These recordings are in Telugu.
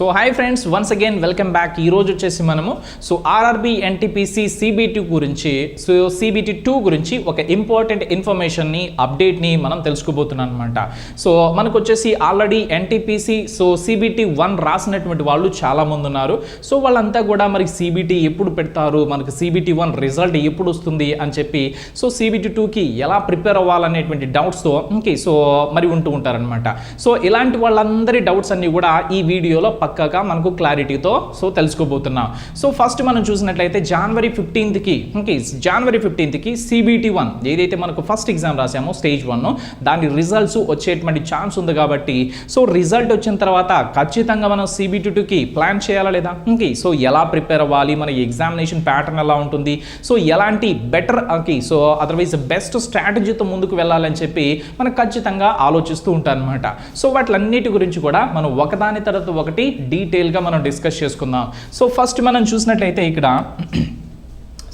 So hi friends once again welcome back ఈ రోజు వచ్చేసి మనము సో ఆర్ఆర్బి ఎన్టీపీసీ సిబిటి గురించి సో సిబిటి టూ గురించి ఒక ఇంపార్టెంట్ ఇన్ఫర్మేషన్ని అప్డేట్ని మనం తెలుసుకోబోతున్నాం అనమాట సో మనకు వచ్చేసి already NTPC so CBT one రాసినటువంటి వాళ్ళు చాలామంది ఉన్నారు. సో వాళ్ళంతా కూడా మరి సిబిటి ఎప్పుడు పెడతారు? మనకు సిబిటి వన్ రిజల్ట్ ఎప్పుడు వస్తుంది అని చెప్పి సో సిబిటి టూకి ఎలా ప్రిపేర్ అవ్వాలనేటువంటి డౌట్స్తో ఓకే సో మరి ఉంటూ ఉంటారనమాట సో ఇలాంటి వాళ్ళందరి డౌట్స్ అన్ని కూడా ఈ వీడియోలో పక్కాగా మనకు క్లారిటీతో సో తెలుసుకోబోతున్నాం. సో ఫస్ట్ మనం చూసినట్లయితే జనవరి ఫిఫ్టీన్త్కి ఓకే జనవరి ఫిఫ్టీన్త్కి సిబిటి వన్ ఏదైతే మనకు ఫస్ట్ ఎగ్జామ్ రాసామో స్టేజ్ వన్ దాని రిజల్ట్స్ వచ్చేటువంటి ఛాన్స్ ఉంది కాబట్టి సో రిజల్ట్ వచ్చిన తర్వాత ఖచ్చితంగా మనం సిబిటి టూకి ప్లాన్ చేయాలా లేదా? ఓకే సో ఎలా ప్రిపేర్ అవ్వాలి? మన ఎగ్జామినేషన్ ప్యాటర్న్ ఎలా ఉంటుంది? సో ఎలాంటి better okay so otherwise best స్ట్రాటజీతో ముందుకు వెళ్ళాలని చెప్పి మనం ఖచ్చితంగా ఆలోచిస్తూ ఉంటాం అనమాట సో వాటిలన్నిటి గురించి కూడా మనం ఒకదాని తర్వాత ఒకటి డీటెయిల్గా మనం డిస్కస్ చేసుకుందాం. సో ఫస్ట్ మనం చూసినట్లయితే ఇక్కడ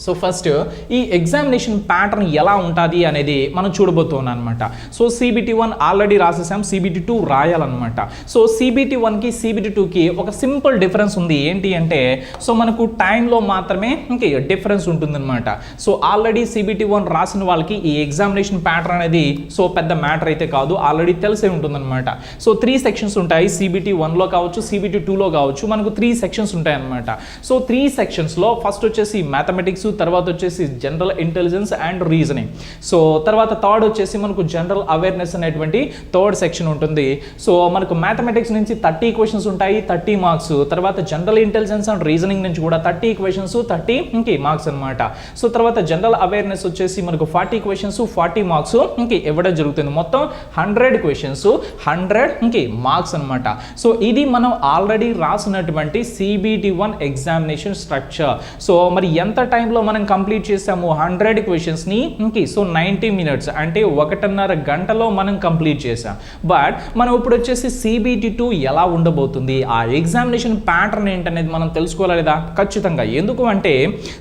సో ఫస్ట్ ఈ ఎగ్జామినేషన్ ప్యాటర్న్ ఎలా ఉంటుంది అనేది మనం చూడబోతున్నాం అనమాట సో సిబిటి వన్ ఆల్రెడీ రాసేసాం సిబిటి టూ రాయాలన్నమాట. సో సిబిటి వన్కి సిబిటి టూకి ఒక సింపుల్ డిఫరెన్స్ ఉంది. ఏంటి అంటే సో మనకు టైంలో మాత్రమే ఇంకే డిఫరెన్స్ ఉంటుందన్నమాట. సో ఆల్రెడీ సిబిటి వన్ రాసిన వాళ్ళకి ఈ ఎగ్జామినేషన్ ప్యాటర్న్ అనేది సో పెద్ద మ్యాటర్ అయితే కాదు. ఆల్రెడీ తెలిసే ఉంటుందన్నమాట. సో త్రీ సెక్షన్స్ ఉంటాయి. సిబిటి వన్లో కావచ్చు సిబిటి టూలో కావచ్చు. మనకు త్రీ సెక్షన్స్ ఉంటాయి అనమాట సో త్రీ సెక్షన్స్లో ఫస్ట్ వచ్చేసి మ్యాథమెటిక్స్ తర్వాత వచ్చేసి general intelligence and reasoning so తర్వాత థర్డ్ వచ్చేసి మనకు జనరల్ అవేర్నెస్ అనేటువంటి థర్డ్ సెక్షన్ ఉంటుంది. సో మనకు మ్యాథమెటిక్స్ నుంచి థర్టీ క్వశ్చన్స్ ఉంటాయి థర్టీ మార్క్స్ తర్వాత జనరల్ ఇంటెలిజెన్స్ అండ్ రీజనింగ్ నుంచి కూడా థర్టీ క్వశ్చన్స్ థర్టీ ఇంకే మార్క్స్ అనమాట సో తర్వాత జనరల్ అవేర్నెస్ వచ్చేసి మనకు ఫార్టీ క్వశ్చన్స్ ఫార్టీ మార్క్స్ ఇంకే ఇవ్వడం జరుగుతుంది. మొత్తం హండ్రెడ్ క్వశ్చన్స్ హండ్రెడ్ ఇంకే మార్క్స్ అనమాట సో ఇది మనం ఆల్రెడీ రాసినటువంటి CBT one examination structure so మరి ఎంత టైంలో మనం కంప్లీట్ చేసాము హండ్రెడ్ క్వశ్చన్స్ని ఇంకే సో నైంటీ మినిట్స్ అంటే ఒకటిన్నర గంటలో మనం కంప్లీట్ చేసాం. బట్ మనం ఇప్పుడు వచ్చేసి సిబిటి టూ ఎలా ఉండబోతుంది? ఆ ఎగ్జామినేషన్ ప్యాటర్న్ ఏంటనేది మనం తెలుసుకోలేదా ఖచ్చితంగా. ఎందుకు అంటే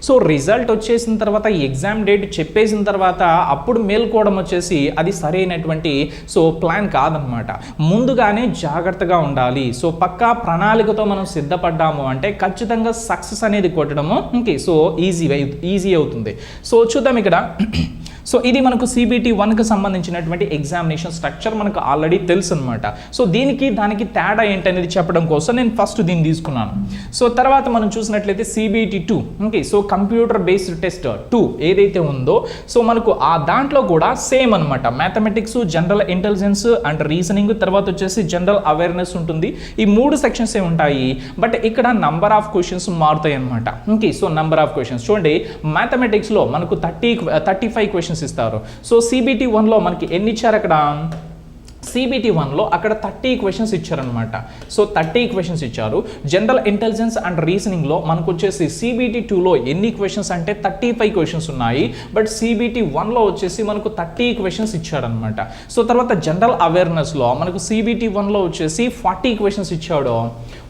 సో రిజల్ట్ వచ్చేసిన తర్వాత ఎగ్జామ్ డేట్ చెప్పేసిన తర్వాత అప్పుడు మేల్కోవడం వచ్చేసి అది సరైనటువంటి సో ప్లాన్ కాదనమాట. ముందుగానే జాగ్రత్తగా ఉండాలి. సో పక్కా ప్రణాళికతో మనం సిద్ధపడ్డాము అంటే ఖచ్చితంగా సక్సెస్ అనేది కొట్టడము. ఇంకే సో ఈజీ ఈజీ అవుతుంది. సో చూద్దాం ఇక్కడ. సో ఇది మనకు సిబిటి వన్కి సంబంధించినటువంటి ఎగ్జామినేషన్ స్ట్రక్చర్ మనకు ఆల్రెడీ తెలుసు అనమాట సో దీనికి దానికి తేడా ఏంటనేది చెప్పడం కోసం నేను ఫస్ట్ దీన్ని తీసుకున్నాను. సో తర్వాత మనం చూసినట్లయితే CBT two okay so computer based test two ఏదైతే ఉందో సో మనకు ఆ దాంట్లో కూడా సేమ్ అనమాట mathematics general intelligence and reasoning తర్వాత వచ్చేసి జనరల్ అవేర్నెస్ ఉంటుంది. ఈ మూడు సెక్షన్స్ ఏ ఉంటాయి బట్ ఇక్కడ నంబర్ ఆఫ్ క్వశ్చన్స్ మారుతాయి అనమాట okay so number of questions చూడండి మ్యాథమెటిక్స్లో మనకు థర్టీ థర్టీ ఫైవ్ క్వశ్చన్స్ ఇస్తారు. సో సిబిటి వన్లో మనకి ఎన్ని ఇచ్చారు అక్కడ? సిబిటి వన్లో అక్కడ థర్టీ క్వశ్చన్స్ ఇచ్చారనమాట సో థర్టీ క్వశ్చన్స్ ఇచ్చారు. జనరల్ ఇంటెలిజెన్స్ అండ్ రీజనింగ్లో మనకు వచ్చేసి సిబిటి టూలో ఎన్ని క్వశ్చన్స్ అంటే థర్టీ ఫైవ్ క్వశ్చన్స్ ఉన్నాయి. బట్ సిబిటి వన్లో వచ్చేసి మనకు థర్టీ క్వశ్చన్స్ ఇచ్చాడనమాట సో తర్వాత జనరల్ అవేర్నెస్లో మనకు సిబిటి వన్లో వచ్చేసి ఫార్టీ క్వశ్చన్స్ ఇచ్చాడు.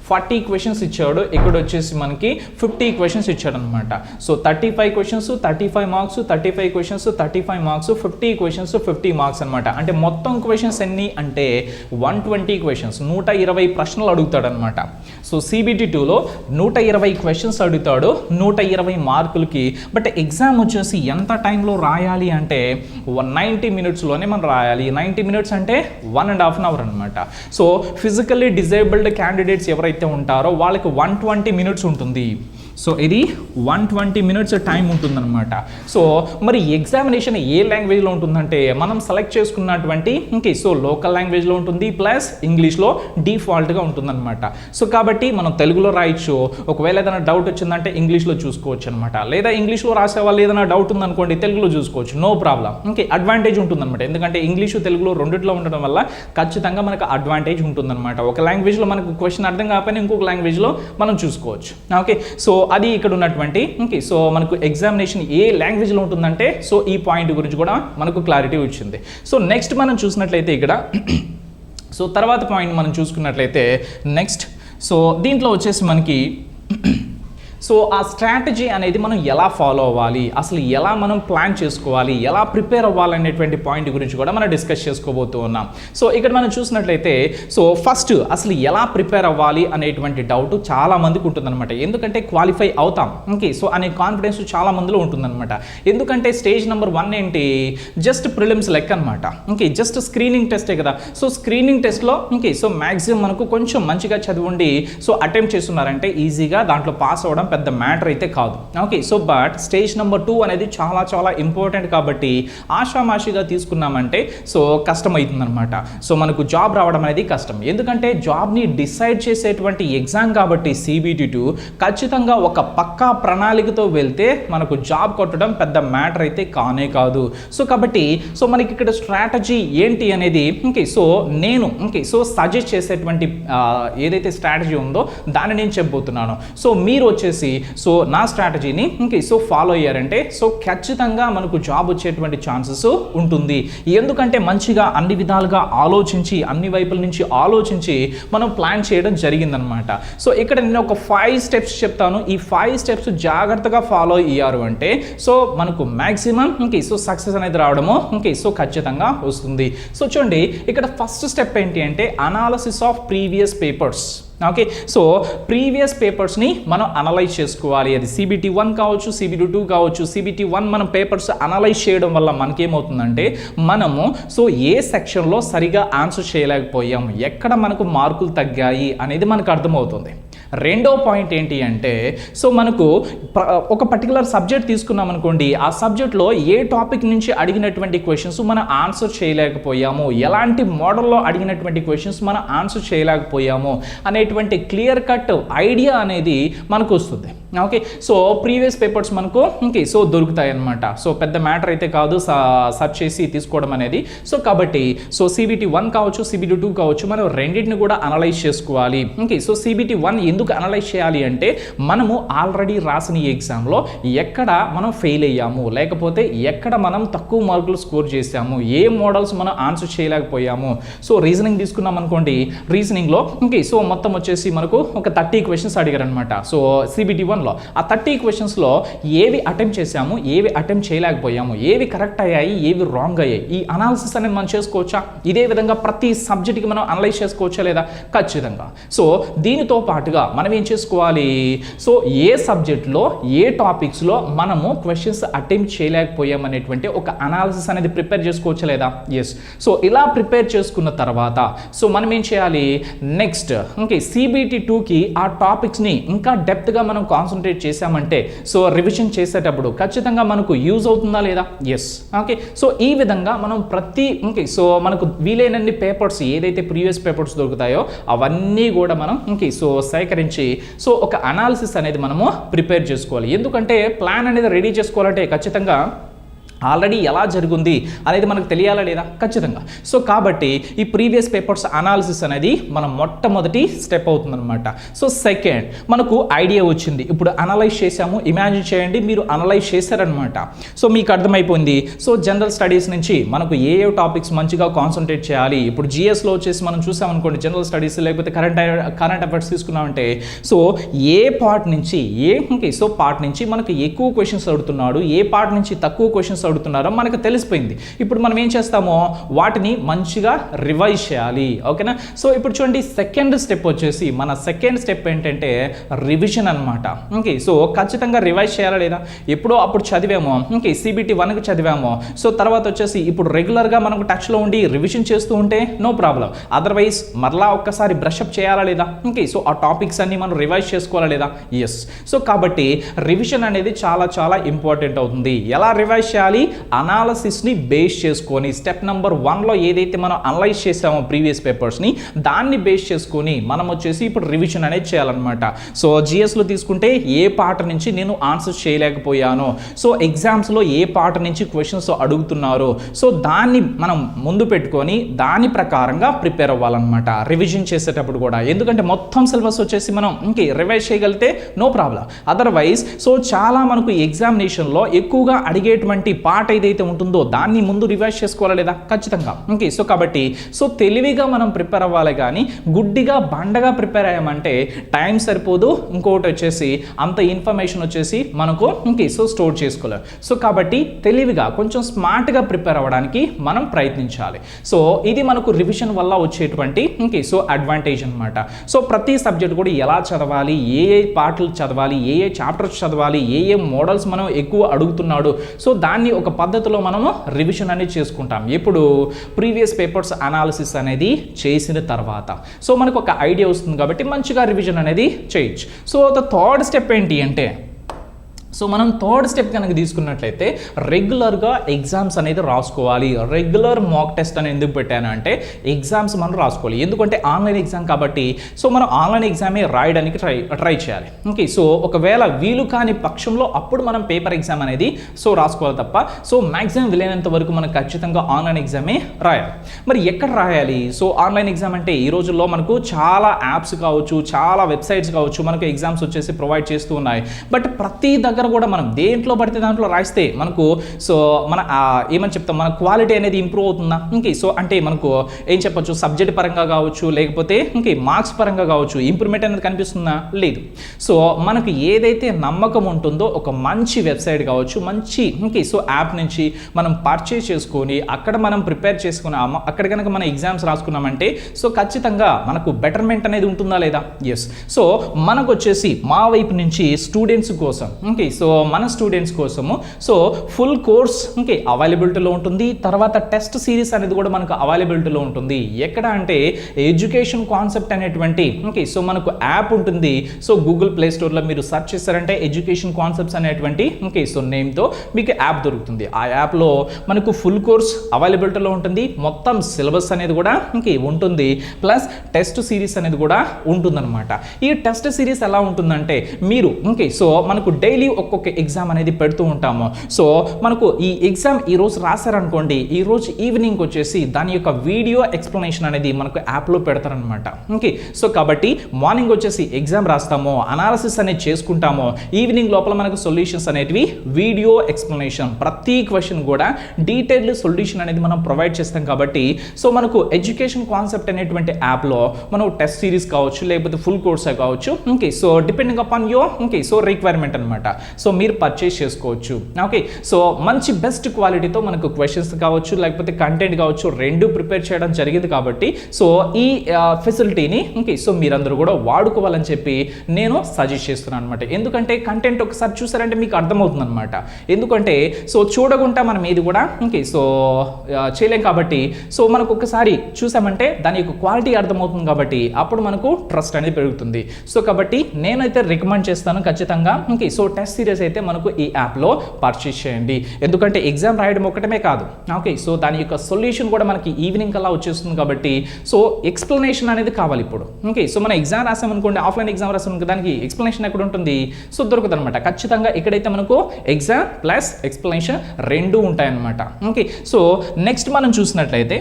ఫార్టీ క్వశ్చన్స్ ఇచ్చాడు. ఇక్కడ వచ్చేసి మనకి ఫిఫ్టీ క్వశ్చన్స్ ఇచ్చాడు అనమాట so thirty five questions thirty five marks thirty five questions thirty five marks fifty questions fifty marks అనమాట అంటే మొత్తం క్వశ్చన్స్ ఎన్ని అంటే వన్ ట్వంటీ క్వశ్చన్స్ నూట ఇరవై ప్రశ్నలు అడుగుతాడు అనమాట సో సిబిటి టూలో నూట ఇరవై క్వశ్చన్స్ అడుగుతాడు నూట ఇరవై మార్కులకి. బట్ ఎగ్జామ్ వచ్చేసి ఎంత టైంలో రాయాలి అంటే వన్ నైంటీ మినిట్స్లోనే మనం రాయాలి. నైంటీ మినిట్స్ అంటే one and half an hour అనమాట సో ఫిజికల్లీ డిజేబుల్డ్ క్యాండిడేట్స్ ఎవరైతే ఎవరైతే ఉంటారో వాళ్ళకి వన్ ట్వంటీ మినిట్స్ ఉంటుంది. సో ఇది వన్ ట్వంటీ మినిట్స్ టైం ఉంటుందన్నమాట. సో మరి ఎగ్జామినేషన్ ఏ లాంగ్వేజ్లో ఉంటుందంటే మనం సెలెక్ట్ చేసుకున్నటువంటి ఇంకే సో లోకల్ లాంగ్వేజ్లో ఉంటుంది ప్లస్ ఇంగ్లీష్లో డిఫాల్ట్గా ఉంటుందన్నమాట. సో కాబట్టి మనం తెలుగులో రాయొచ్చు. ఒకవేళ ఏదైనా డౌట్ వచ్చిందంటే ఇంగ్లీష్లో చూసుకోవచ్చు అనమాట లేదా ఇంగ్లీష్లో రాసే వాళ్ళు ఏదైనా డౌట్ ఉందనుకోండి తెలుగులో చూసుకోవచ్చు. నో ప్రాబ్లం ఇంకే అడ్వాంటేజ్ ఉంటుందన్నమాట. ఎందుకంటే ఇంగ్లీషు తెలుగులో రెండిట్లో ఉండడం వల్ల ఖచ్చితంగా మనకు అడ్వాంటేజ్ ఉంటుందన్నమాట. ఒక లాంగ్వేజ్లో మనకు క్వశ్చన్ అర్థం కాకపోయినా ఇంకొక లాంగ్వేజ్లో మనం చూసుకోవచ్చు. ఓకే సో అది ఇక్కడ ఉన్నటువంటి ఓకే సో మనకు ఎగ్జామినేషన్ ఏ లాంగ్వేజ్లో ఉంటుందంటే సో ఈ పాయింట్ గురించి కూడా మనకు క్లారిటీ వచ్చింది సో నెక్స్ట్ మనం చూసినట్లయితే ఇక్కడ సో తర్వాత పాయింట్ మనం చూసుకున్నట్లయితే నెక్స్ట్ సో దీంట్లో వచ్చేసి మనకి సో ఆ స్ట్రాటజీ అనేది మనం ఎలా ఫాలో అవ్వాలి? అసలు ఎలా మనం ప్లాన్ చేసుకోవాలి? ఎలా ప్రిపేర్ అవ్వాలి అనేటువంటి పాయింట్ గురించి కూడా మనం డిస్కస్ చేసుకోబోతూ ఉన్నాం. సో ఇక్కడ మనం చూసినట్లయితే సో ఫస్ట్ అసలు ఎలా ప్రిపేర్ అవ్వాలి అనేటువంటి డౌట్ చాలా మందికి ఉంటుందన్నమాట. ఎందుకంటే క్వాలిఫై అవుతాం. ఓకే సో అనే కాన్ఫిడెన్స్ చాలా మందిలో ఉంటుందన్నమాట. ఎందుకంటే స్టేజ్ నెంబర్ వన్ ఏంటి? జస్ట్ ప్రిలిమ్స్ లెక్క అనమాట ఓకే జస్ట్ స్క్రీనింగ్ టెస్టే కదా. సో స్క్రీనింగ్ టెస్ట్లో ఓకే సో మ్యాక్సిమం మనకు కొంచెం మంచిగా చదివండి సో అటెంప్ట్ చేస్తున్నారంటే ఈజీగా దాంట్లో పాస్ అవ్వడం పెద్ద మ్యాటర్ అయితే కాదు. Okay so but stage number two అనేది చాలా చాలా ఇంపార్టెంట్ కాబట్టి ఆషామాషిగా తీసుకున్నామంటే సో కష్టమవుతుందన్నమాట సో మనకు జాబ్ రావడం అనేది కష్టం. ఎందుకంటే జాబ్ని డిసైడ్ చేసేటువంటి ఎగ్జామ్ కాబట్టి సిబిటి టూ ఖచ్చితంగా ఒక పక్కా ప్రణాళికతో వెళ్తే మనకు జాబ్ కొట్టడం పెద్ద మ్యాటర్ అయితే కానే కాదు. సో కాబట్టి సో మనకి ఇక్కడ స్ట్రాటజీ ఏంటి అనేది ఓకే సో నేను ఓకే సో సజెస్ట్ చేసేటువంటి ఏదైతే స్ట్రాటజీ ఉందో దాన్ని నేను చెప్పబోతున్నాను. సో మీరు వచ్చేసి సో నా స్ట్రాటజీని ఇంకే సో ఫాలో అయ్యారంటే సో ఖచ్చితంగా మనకు జాబ్ వచ్చేటువంటి ఛాన్సెస్ ఉంటుంది. ఎందుకంటే మంచిగా అన్ని విధాలుగా ఆలోచించి అన్ని వైపుల నుంచి ఆలోచించి మనం ప్లాన్ చేయడం జరిగిందనమాట. సో ఇక్కడ నేను ఒక ఫైవ్ స్టెప్స్ చెప్తాను. ఈ ఫైవ్ స్టెప్స్ జాగ్రత్తగా ఫాలో అయ్యారు అంటే సో మనకు మ్యాక్సిమం ఇంకే సో సక్సెస్ అనేది రావడము ఇంకే సో ఖచ్చితంగా వస్తుంది. సో చూడండి ఇక్కడ ఫస్ట్ స్టెప్ ఏంటి అంటే analysis of previous papers okay so previous పేపర్స్ని మనం అనలైజ్ చేసుకోవాలి. అది సిబిటి వన్ కావచ్చు సిబిటి టూ కావచ్చు సిబిటి వన్ మనం పేపర్స్ అనలైజ్ చేయడం వల్ల మనకేమవుతుందంటే మనము సో ఏ సెక్షన్లో సరిగా ఆన్సర్ చేయలేకపోయాము. ఎక్కడ మనకు మార్కులు తగ్గాయి అనేది మనకు అర్థమవుతుంది. రెండో పాయింట్ ఏంటి అంటే సో మనకు ఒక పర్టికులర్ సబ్జెక్ట్ తీసుకున్నాం అనుకోండి ఆ సబ్జెక్ట్లో ఏ టాపిక్ నుంచి అడిగినటువంటి క్వశ్చన్స్ మనం ఆన్సర్ చేయలేకపోయాము? ఎలాంటి మోడల్లో అడిగినటువంటి క్వశ్చన్స్ మనం ఆన్సర్ చేయలేకపోయాము? అనేటువంటి క్లియర్ కట్ ఐడియా అనేది మనకు వస్తుంది. ఓకే సో ప్రీవియస్ పేపర్స్ మనకు ఓకే సో దొరుకుతాయి అనమాట సో పెద్ద మ్యాటర్ అయితే కాదు సర్చ్ చేసి తీసుకోవడం అనేది. సో కాబట్టి సో సిబిటి వన్ కావచ్చు సిబిటి టూ కావచ్చు మనం రెండింటిని కూడా అనలైజ్ చేసుకోవాలి. ఓకే సో సిబిటి వన్ ఎందుకు అనలైజ్ చేయాలి అంటే మనము ఆల్రెడీ రాసిన ఈ ఎగ్జామ్లో ఎక్కడ మనం ఫెయిల్ అయ్యాము లేకపోతే ఎక్కడ మనం తక్కువ మార్కులు స్కోర్ చేసాము ఏ మోడల్స్ మనం ఆన్సర్ చేయలేకపోయాము. సో రీజనింగ్ తీసుకున్నాం అనుకోండి రీజనింగ్లో ఓకే సో మొత్తం వచ్చేసి మనకు ఒక థర్టీ క్వశ్చన్స్ అడిగారు అనమాట సో సిబిటి క్వశ్చన్లో ఆ థర్టీ క్వశ్చన్స్లో ఏవి అటెంప్ట్ చేశాము ఏవి అటెంప్ట్ చేయలేకపోయాము ఏవి కరెక్ట్ అయ్యాయి ఏవి రాంగ్ అయ్యాయి ఈ అనాలిసిస్ అనేది మనం చేసుకోవచ్చా? ఇదే విధంగా ప్రతి సబ్జెక్ట్కి మనం అనలైజ్ చేసుకోవచ్చా లేదా? ఖచ్చితంగా. సో దీనితో పాటుగా మనం ఏం చేసుకోవాలి? సో ఏ సబ్జెక్ట్లో ఏ టాపిక్స్లో మనము క్వశ్చన్స్ అటెంప్ట్ చేయలేకపోయాము అనేటువంటి ఒక అనాలిసిస్ అనేది ప్రిపేర్ చేసుకోవచ్చా లేదా? ఎస్ సో ఇలా ప్రిపేర్ చేసుకున్న తర్వాత సో మనం ఏం చేయాలి? నెక్స్ట్ ఓకే సిబిటి టూకి ఆ టాపిక్స్ని ఇంకా డెప్త్గా మనం కాన్సన్ట్రేట్ చేశామంటే సో రివిజన్ చేసేటప్పుడు ఖచ్చితంగా మనకు యూజ్ అవుతుందా లేదా? ఎస్ ఓకే సో ఈ విధంగా మనం ప్రతి ఓకే సో మనకు వీలైనన్ని పేపర్స్ ఏదైతే ప్రీవియస్ పేపర్స్ దొరుకుతాయో అవన్నీ కూడా మనం ఓకే సో సేకరించి సో ఒక అనాలిసిస్ అనేది మనము ప్రిపేర్ చేసుకోవాలి. ఎందుకంటే ప్లాన్ అనేది రెడీ చేసుకోవాలంటే ఖచ్చితంగా ఆల్రెడీ ఎలా జరిగింది అనేది మనకు తెలియాలా లేదా? ఖచ్చితంగా. సో కాబట్టి ఈ ప్రీవియస్ పేపర్స్ అనాలిసిస్ అనేది మన మొట్టమొదటి స్టెప్ అవుతుందన్నమాట. సో సెకండ్ మనకు ఐడియా వచ్చింది. ఇప్పుడు అనలైజ్ చేసాము ఇమాజిన్ చేయండి మీరు అనలైజ్ చేశారనమాట సో మీకు అర్థమైపోయింది. సో జనరల్ స్టడీస్ నుంచి మనకు ఏ ఏ టాపిక్స్ మంచిగా కాన్సన్ట్రేట్ చేయాలి? ఇప్పుడు జిఎస్లో వచ్చేసి మనం చూసామనుకోండి జనరల్ స్టడీస్ లేకపోతే కరెంట్ కరెంట్ అఫైర్స్ తీసుకున్నామంటే సో ఏ పార్ట్ నుంచి ఏ సో పార్ట్ నుంచి మనకు ఎక్కువ క్వశ్చన్స్ అడుగుతున్నాడు ఏ పార్ట్ నుంచి తక్కువ క్వశ్చన్స్ అడుగుతున్నారో మనకు తెలిసిపోయింది. ఇప్పుడు మనం ఏం చేస్తామో వాటిని మంచిగా రివైజ్ చేయాలి. ఓకేనా? సో ఇప్పుడు చూడండి సెకండ్ స్టెప్ వచ్చేసి మన సెకండ్ స్టెప్ ఏంటంటే రివిజన్ అన్నమాట. ఓకే సో ఖచ్చితంగా రివైజ్ చేయాలా లేదా? ఎప్పుడో అప్పుడు చదివామో ఓకే సిబిటి వన్కి చదివామో సో తర్వాత వచ్చేసి ఇప్పుడు రెగ్యులర్గా మనకు టచ్లో ఉండి రివిజన్ చేస్తూ ఉంటే నో ప్రాబ్లం అదర్వైజ్ మరలా ఒక్కసారి బ్రషప్ చేయాలా లేదా? ఓకే సో ఆ టాపిక్స్ అన్ని మనం రివైజ్ చేసుకోవాలా లేదా? ఎస్ సో కాబట్టి రివిజన్ అనేది చాలా చాలా ఇంపార్టెంట్ అవుతుంది. ఎలా రివైజ్ చేయాలి? అనాలసిస్ని బేస్ చేసుకొని స్టెప్ నెంబర్ వన్లో ఏదైతే మనం అనలైజ్ చేసామో ప్రీవియస్ పేపర్స్ని దాన్ని బేస్ చేసుకొని మనం వచ్చేసి ఇప్పుడు రివిజన్ అనేది చేయాలన్నమాట. సో జిఎస్లో తీసుకుంటే ఏ పాట నుంచి నేను ఆన్సర్ చేయలేకపోయాను సో ఎగ్జామ్స్లో ఏ పాట నుంచి క్వశ్చన్స్ అడుగుతున్నారు సో దాన్ని మనం ముందు పెట్టుకొని దాని ప్రకారంగా ప్రిపేర్ అవ్వాలన్నమాట రివిజన్ చేసేటప్పుడు కూడా. ఎందుకంటే మొత్తం సిలబస్ వచ్చేసి మనం ఇంకే రివైజ్ చేయగలిగితే నో ప్రాబ్లం. అదర్వైజ్ సో చాలా మనకు ఎగ్జామినేషన్లో ఎక్కువగా అడిగేటువంటి పార్ట్ ఏదైతే ఉంటుందో దాన్ని ముందు రివైజ్ చేసుకోవాలా లేదా? ఖచ్చితంగా. ఓకే సో కాబట్టి సో తెలివిగా మనం ప్రిపేర్ అవ్వాలి కానీ గుడ్డిగా బండగా ప్రిపేర్ అయ్యామంటే టైం సరిపోదు. ఇంకొకటి వచ్చేసి అంత ఇన్ఫర్మేషన్ వచ్చేసి మనకు ఇంకే సో స్టోర్ చేసుకోలేం. సో కాబట్టి తెలివిగా కొంచెం స్మార్ట్గా ప్రిపేర్ అవ్వడానికి మనం ప్రయత్నించాలి. సో ఇది మనకు రివిజన్ వల్ల వచ్చేటువంటి ఇంకే సో అడ్వాంటేజ్ అనమాట సో ప్రతి సబ్జెక్ట్ కూడా ఎలా చదవాలి ఏ ఏ పాటలు చదవాలి ఏ ఏ చాప్టర్స్ చదవాలి ఏ ఏ మోడల్స్ మనం ఎక్కువ అడుగుతున్నాడు. సో దాన్ని ఒక పద్ధతిలో మనము రివిజన్ అనేది చేసుకుంటాం. ఎప్పుడు? ప్రీవియస్ పేపర్స్ అనాలిసిస్ అనేది చేసిన తర్వాత. సో మనకు ఒక ఐడియా వస్తుంది కాబట్టి మంచిగా రివిజన్ అనేది చేయొచ్చు. సో ద థర్డ్ స్టెప్ ఏంటి అంటే సో మనం థర్డ్ స్టెప్ కనుక తీసుకున్నట్లయితే రెగ్యులర్గా ఎగ్జామ్స్ అనేది రాసుకోవాలి. రెగ్యులర్ మాక్ టెస్ట్ అని ఎందుకు పెట్టాను అంటే ఎగ్జామ్స్ మనం రాసుకోవాలి. ఎందుకంటే ఆన్లైన్ ఎగ్జామ్ కాబట్టి సో మనం ఆన్లైన్ ఎగ్జామే రాయడానికి ట్రై ట్రై చేయాలి. ఓకే సో ఒకవేళ వీలు కాని పక్షంలో అప్పుడు మనం పేపర్ ఎగ్జామ్ అనేది సో రాసుకోవాలి తప్ప సో మ్యాక్సిమం వీలైనంత వరకు మనం ఖచ్చితంగా ఆన్లైన్ ఎగ్జామే రాయాలి. మరి ఎక్కడ రాయాలి? సో ఆన్లైన్ ఎగ్జామ్ అంటే ఈ రోజుల్లో మనకు చాలా యాప్స్ కావచ్చు చాలా వెబ్సైట్స్ కావచ్చు మనకు ఎగ్జామ్స్ వచ్చేసి ప్రొవైడ్ చేస్తూ ఉన్నాయి. బట్ ప్రతి దగ్గర కూడా మనం దేంట్లో పడితే దాంట్లో రాస్తే మనకు సో మన ఏమని చెప్తాం? మన క్వాలిటీ అనేది ఇంప్రూవ్ అవుతుందా? ఇంకే సో అంటే మనకు ఏం చెప్పొచ్చు? సబ్జెక్ట్ పరంగా కావచ్చు లేకపోతే ఇంకే మార్క్స్ పరంగా కావచ్చు ఇంప్రూవ్మెంట్ అనేది కనిపిస్తుందా? లేదు. సో మనకు ఏదైతే నమ్మకం ఉంటుందో ఒక మంచి వెబ్సైట్ కావచ్చు మంచి ఇంకే సో యాప్ నుంచి మనం పర్చేస్ చేసుకొని అక్కడ మనం ప్రిపేర్ చేసుకున్నాము అక్కడ కనుక మన ఎగ్జామ్స్ రాసుకున్నామంటే సో ఖచ్చితంగా మనకు బెటర్మెంట్ అనేది ఉంటుందా లేదా? ఎస్ సో మనకు వచ్చేసి మా వైపు నుంచి స్టూడెంట్స్ కోసం ఓకే సో మన స్టూడెంట్స్ కోసము సో ఫుల్ కోర్స్ ఓకే అవైలబిలిటీలో ఉంటుంది. తర్వాత టెస్ట్ సిరీస్ అనేది కూడా మనకు అవైలబిలిటీలో ఉంటుంది. ఎక్కడ అంటే ఎడ్యుకేషన్ కాన్సెప్ట్ అనేటువంటి ఓకే సో మనకు యాప్ ఉంటుంది. సో గూగుల్ ప్లే స్టోర్లో మీరు సెర్చ్ చేస్తారంటే ఎడ్యుకేషన్ కాన్సెప్ట్స్ అనేటువంటి ఓకే సో నేమ్తో మీకు యాప్ దొరుకుతుంది. ఆ యాప్లో మనకు ఫుల్ కోర్స్ అవైలబిలిటీలో ఉంటుంది. మొత్తం సిలబస్ అనేది కూడా ఓకే ఉంటుంది. ప్లస్ టెస్ట్ సిరీస్ అనేది కూడా ఉంటుందన్నమాట. ఈ టెస్ట్ సిరీస్ ఎలా ఉంటుందంటే మీరు ఓకే సో మనకు డైలీ ఒక్కొక్క ఎగ్జామ్ అనేది పెడుతూ ఉంటాము. సో మనకు ఈ ఎగ్జామ్ ఈ రోజు రాశారనుకోండి ఈ రోజు ఈవినింగ్ వచ్చేసి దాని యొక్క వీడియో ఎక్స్ప్లెనేషన్ అనేది మనకు యాప్లో పెడతారనమాట ఓకే సో కాబట్టి మార్నింగ్ వచ్చేసి ఎగ్జామ్ రాస్తాము అనాలసిస్ అనేది చేసుకుంటాము. ఈవినింగ్ లోపల మనకు సొల్యూషన్స్ అనేటివి వీడియో ఎక్స్ప్లెనేషన్ ప్రతి క్వశ్చన్ కూడా డీటెయిల్డ్ సొల్యూషన్ అనేది మనం ప్రొవైడ్ చేస్తాం కాబట్టి సో మనకు ఎడ్యుకేషన్ కాన్సెప్ట్ అనేటువంటి యాప్లో మనం టెస్ట్ సిరీస్ కావచ్చు లేకపోతే ఫుల్ కోర్స్ కావచ్చు okay so depending upon your okay so requirement అనమాట సో మీరు పర్చేస్ చేసుకోవచ్చు. ఓకే సో మంచి బెస్ట్ క్వాలిటీతో మనకు క్వశ్చన్స్ కావచ్చు లేకపోతే కంటెంట్ కావచ్చు రెండు ప్రిపేర్ చేయడం జరిగింది కాబట్టి సో ఈ ఫెసిలిటీని ఓకే సో మీరందరూ కూడా వాడుకోవాలని చెప్పి నేను సజెస్ట్ చేస్తున్నాను అనమాట ఎందుకంటే కంటెంట్ ఒకసారి చూసారంటే మీకు అర్థమవుతుంది అనమాట ఎందుకంటే సో చూడకుండా మనం ఏది కూడా ఓకే సో చేయలేం కాబట్టి సో మనకు ఒకసారి చూసామంటే దాని యొక్క క్వాలిటీ అర్థమవుతుంది కాబట్టి అప్పుడు మనకు ట్రస్ట్ అనేది పెరుగుతుంది. సో కాబట్టి నేనైతే రికమెండ్ చేస్తాను ఖచ్చితంగా ఓకే సో టెస్ట్ సిరీస్ అయితే మనకు ఈ యాప్లో పర్చేస్ చేయండి. ఎందుకంటే ఎగ్జామ్ రాయడం ఒకటమే కాదు. ఓకే సో దాని యొక్క సొల్యూషన్ కూడా మనకి ఈవినింగ్ కల్లా వచ్చేస్తుంది కాబట్టి సో ఎక్స్ప్లెనేషన్ అనేది కావాలి ఇప్పుడు. ఓకే సో మన ఎగ్జామ్ రాసామనుకోండి ఆఫ్లైన్ ఎగ్జామ్ రాసామనుకో దానికి ఎక్స్ప్లెనేషన్ ఎక్కడ ఉంటుంది? సో దొరుకుతుంది అనమాట ఖచ్చితంగా ఇక్కడైతే మనకు ఎగ్జామ్ ప్లస్ ఎక్స్ప్లెనేషన్ రెండు ఉంటాయన్నమాట. ఓకే సో నెక్స్ట్ మనం చూసినట్లయితే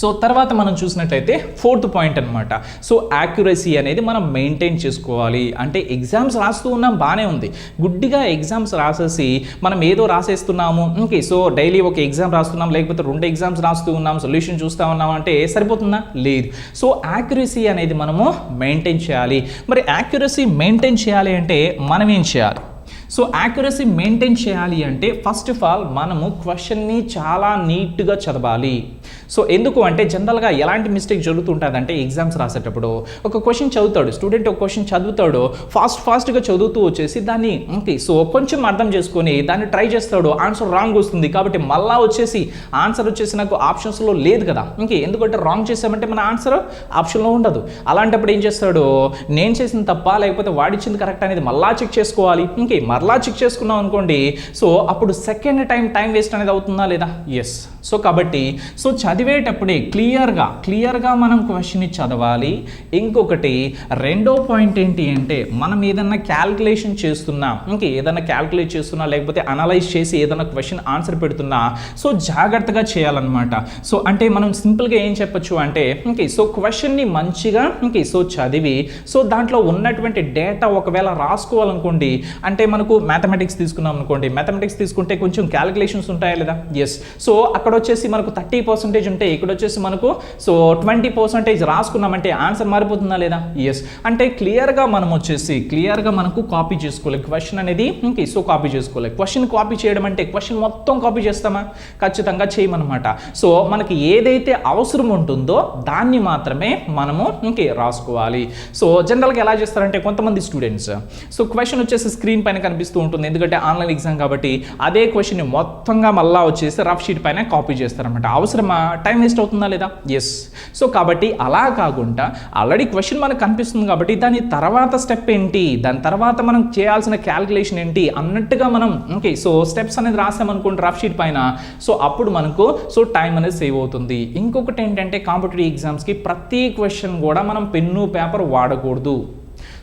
సో తర్వాత మనం చూసినట్లయితే ఫోర్త్ పాయింట్ అనమాట సో యాక్యురసీ అనేది మనం మెయింటైన్ చేసుకోవాలి. అంటే ఎగ్జామ్స్ రాస్తూ ఉన్నాం బాగానే ఉంది. గుడ్డిగా ఎగ్జామ్స్ రాసేసి మనం ఏదో రాసేస్తున్నాము. ఓకే సో డైలీ ఒక ఎగ్జామ్ రాస్తున్నాం లేకపోతే రెండు ఎగ్జామ్స్ రాస్తూ ఉన్నాం సొల్యూషన్ చూస్తూ ఉన్నాం అంటే సరిపోతుందా? లేదు. సో యాక్యురసీ అనేది మనము మెయింటైన్ చేయాలి. మరి యాక్యురసీ మెయింటైన్ చేయాలి అంటే మనం ఏం చేయాలి? సో యాక్యురసీ మెయింటైన్ చేయాలి అంటే ఫస్ట్ ఆఫ్ ఆల్ మనము క్వశ్చన్ని చాలా నీట్గా చదవాలి. సో ఎందుకు అంటే జనరల్గా ఎలాంటి మిస్టేక్ జరుగుతుంటుందంటే ఎగ్జామ్స్ రాసేటప్పుడు ఒక క్వశ్చన్ చదువుతాడు స్టూడెంట్ ఒక క్వశ్చన్ చదువుతాడు ఫాస్ట్ ఫాస్ట్గా చదువుతూ వచ్చేసి దాన్ని ఓకే సో కొంచెం అర్థం చేసుకొని దాన్ని ట్రై చేస్తాడు ఆన్సర్ రాంగ్ వస్తుంది కాబట్టి మళ్ళా వచ్చేసి ఆన్సర్ వచ్చేసి నాకు ఆప్షన్స్లో లేదు కదా. ఇంకే ఎందుకంటే రాంగ్ చేసామంటే మన ఆన్సర్ ఆప్షన్లో ఉండదు. అలాంటప్పుడు ఏం చేస్తాడు? నేను చేసిన తప్ప? లేకపోతే వాడిచ్చింది కరెక్ట్ అనేది మళ్ళా చెక్ చేసుకోవాలి? ఇంకే మరలా చెక్ చేసుకున్నాం అనుకోండి సో అప్పుడు సెకండ్ టైం టైం వేస్ట్ అనేది అవుతుందా లేదా? ఎస్ సో కాబట్టి సో చదివేటప్పుడే క్లియర్గా క్లియర్గా మనం క్వశ్చన్ చదవాలి. ఇంకొకటి రెండో పాయింట్ ఏంటి అంటే మనం ఏదన్నా క్యాల్కులేషన్ చేస్తున్నా ఇంకా ఏదైనా క్యాల్కులేట్ చేస్తున్నా లేకపోతే అనలైజ్ చేసి ఏదైనా క్వశ్చన్ ఆన్సర్ పెడుతున్నా సో జాగ్రత్తగా చేయాలన్నమాట. సో అంటే మనం సింపుల్గా ఏం చెప్పొచ్చు అంటే ఇంకే సో క్వశ్చన్ని మంచిగా ఇంకే సో చదివి సో దాంట్లో ఉన్నటువంటి డేటా ఒకవేళ రాసుకోవాలనుకోండి అంటే మనకు మ్యాథమెటిక్స్ తీసుకున్నాం అనుకోండి మ్యాథమెటిక్స్ తీసుకుంటే కొంచెం క్యాలిక్యులేషన్స్ ఉంటాయా లేదా? ఎస్ సో అక్కడ వచ్చేసి మనకు థర్టీ పర్సెంటేజ్ ఉంటే ఇక్కడ వచ్చేసి మనకు సో ట్వంటీ పర్సెంటేజ్ రాసుకున్నామంటే ఆన్సర్ మారిపోతుందా లేదా? ఎస్ అంటే క్లియర్గా మనం వచ్చేసి క్లియర్గా మనకు కాపీ చేసుకోవాలి. క్వశ్చన్ అనేది ఇంకే సో కాపీ చేసుకోవాలి. క్వశ్చన్ కాపీ చేయడం అంటే క్వశ్చన్ మొత్తం కాపీ చేస్తామా? ఖచ్చితంగా చేయమన్నమాట. సో మనకి ఏదైతే అవసరం ఉంటుందో దాన్ని మాత్రమే మనము ఇంకే రాసుకోవాలి. సో జనరల్గా ఎలా చేస్తారంటే కొంతమంది స్టూడెంట్స్ సో క్వశ్చన్ వచ్చేసి స్క్రీన్ పైన కనిపిస్తూ ఉంటుంది. ఎందుకంటే ఆన్లైన్ ఎగ్జామ్ కాబట్టి అదే క్వశ్చన్ మొత్తంగా మళ్ళా వచ్చేసి రఫ్ షీట్ పైన కాపీ చేస్తారనమాట అవసరమా? టైం వేస్ట్ అవుతుందా లేదా? ఎస్ సో కాబట్టి అలా కాకుండా ఆల్రెడీ క్వశ్చన్ మనకు కనిపిస్తుంది కాబట్టి దాని తర్వాత స్టెప్ ఏంటి? దాని తర్వాత మనం చేయాల్సిన క్యాల్కులేషన్ ఏంటి? అన్నట్టుగా మనం ఓకే సో స్టెప్స్ అనేది రాసామనుకోండి రఫ్ షీట్ పైన. సో అప్పుడు మనకు సో టైం అనేది సేవ్ అవుతుంది. ఇంకొకటి ఏంటంటే కాంపిటేటివ్ ఎగ్జామ్స్కి ప్రతి క్వశ్చన్ కూడా మనం పెన్ను పేపర్ వాడకూడదు.